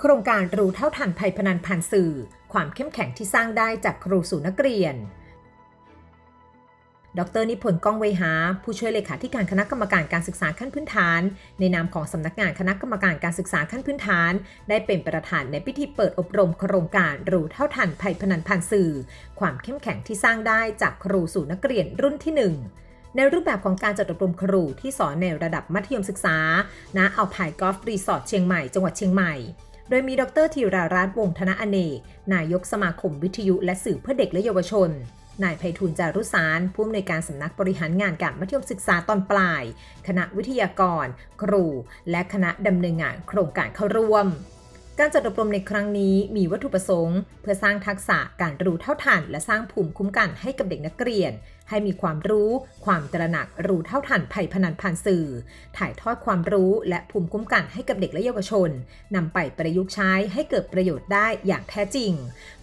โครงการรู้เท่าทันภัยพนันผ่านสื่อ ความเข้มแข็งที่สร้างได้จากครูสู่นักเรียน ดรนิพนธ์ก้องเวหา ผู้ช่วยเลขาธิการคณะกรรมการการศึกษาขั้นพื้นฐาน ในนามของสำนักงานคณะกรรมการการศึกษาขั้นพื้นฐาน ได้เป็นประธานในพิธีเปิดอบรมโครงการรู้เท่าทันภัยพนันผ่านสื่อ ความเข้มแข็งที่สร้างได้จากครูสู่นักเรียนรุ่นที่หนึ่งในรูปแบบของการจัดอบรมครูที่สอนในระดับมัธยมศึกษาณอัลพายกอล์ฟรีสอร์ทเชียงใหม่ จังหวัดเชียงใหม่ โดยมีดรธีรารัตน์วงศ์ธนอเนก นายกสมาคมวิทยุและสื่อเพื่อเด็กและเยาวชน นายไพฑูรย์จารุสารผู้อำนวยการสำนักบริหารงานการมัธยมศึกษาตอนปลาย คณะวิทยากร ครู และคณะดำเนินงานโครงการเข้าร่วม การจัดอบรมในครั้งนี้มีวัตถุประสงค์ เพื่อสร้างทักษะการรู้เท่าทัน และสร้างภูมิคุ้มกันให้กับเด็กนักเรียน ให้มีความรู้ ความตระหนักรู้เท่าทันภัยพนันผ่านสื่อ ถ่ายทอดความรู้และภูมิคุ้มกันให้กับเด็กและเยาวชนนำไปประยุกต์ใช้ให้เกิดประโยชน์ได้อย่างแท้จริง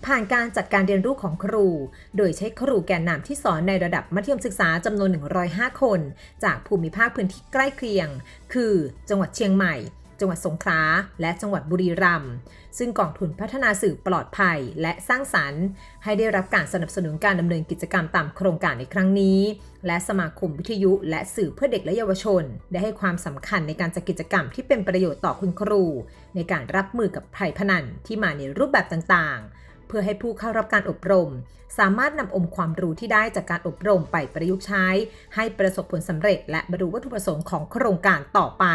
ผ่านการจัดการเรียนรู้ของครู โดยใช้ครูแกนนำที่สอนในระดับมัธยมศึกษาจำนวน 105 คน จากภูมิภาคพื้นที่ใกล้เคียง คือ จังหวัดเชียงใหม่ จังหวัดสงขลา และจังหวัดบุรีรัมย์ ซึ่งกองทุนพัฒนาสื่อปลอดภัยและสร้างสรรค์ ให้ได้รับการสนับสนุนการดำเนินกิจกรรมตามโครงการในครั้งนี้ และสมาคมวิทยุและสื่อเพื่อเด็กและเยาวชน ได้ให้ความสำคัญในการจัดกิจกรรมที่เป็นประโยชน์ต่อคุณครู ในการรับมือกับภัยพนันที่มาในรูปแบบต่างๆเพื่อให้ผู้เข้ารับการอบรม สามารถนำองค์ความรู้ที่ได้จากการอบรมไปประยุกต์ใช้ ให้ประสบผลสำเร็จและบรรลุวัตถุประสงค์ของโครงการต่อไป